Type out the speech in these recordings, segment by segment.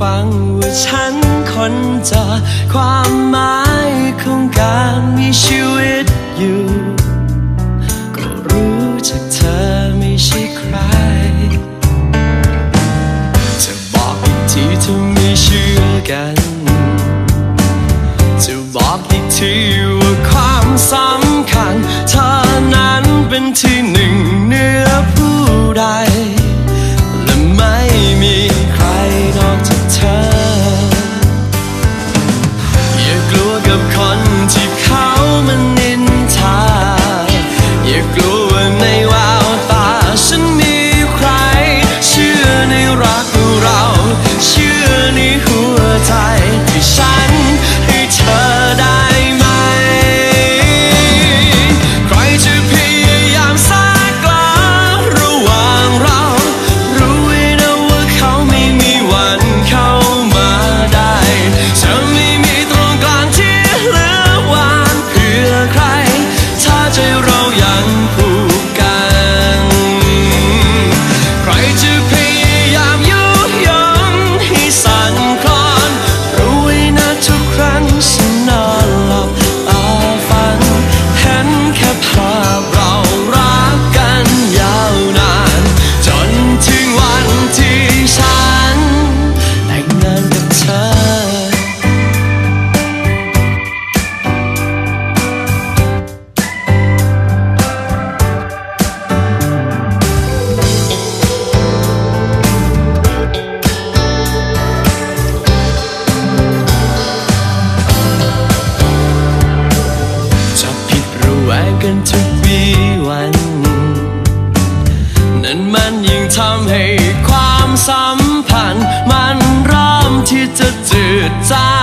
ฟังว่าฉันคนจะความหมายของการมีชีวิตอยู่ันทุกวีวัน นั่นมันยิ่งทำให้ความสัมพันธ์ มันเริ่มที่จะจืดจาง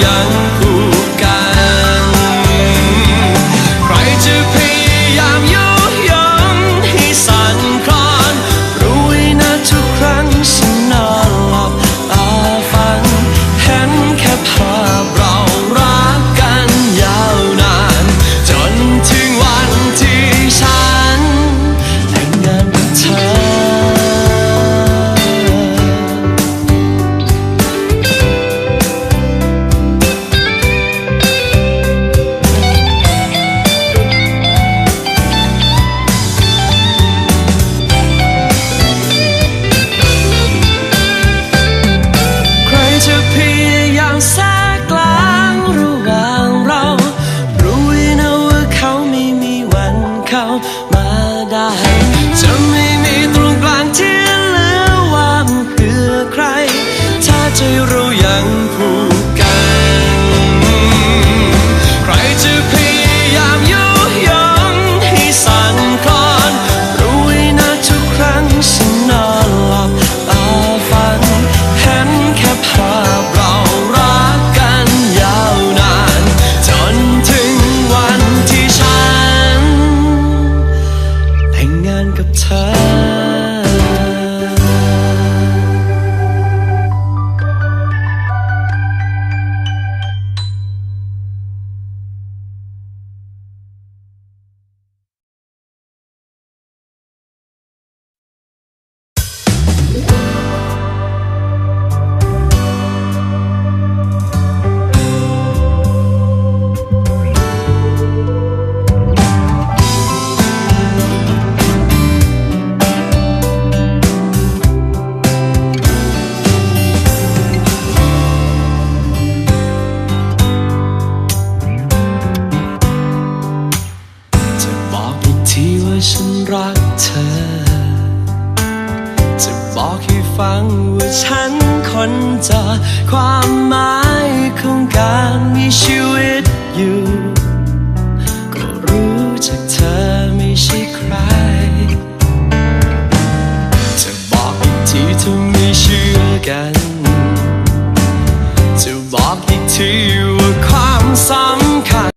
young. ังว่าฉันคนจะความหมายของการมีชีวิตอยู่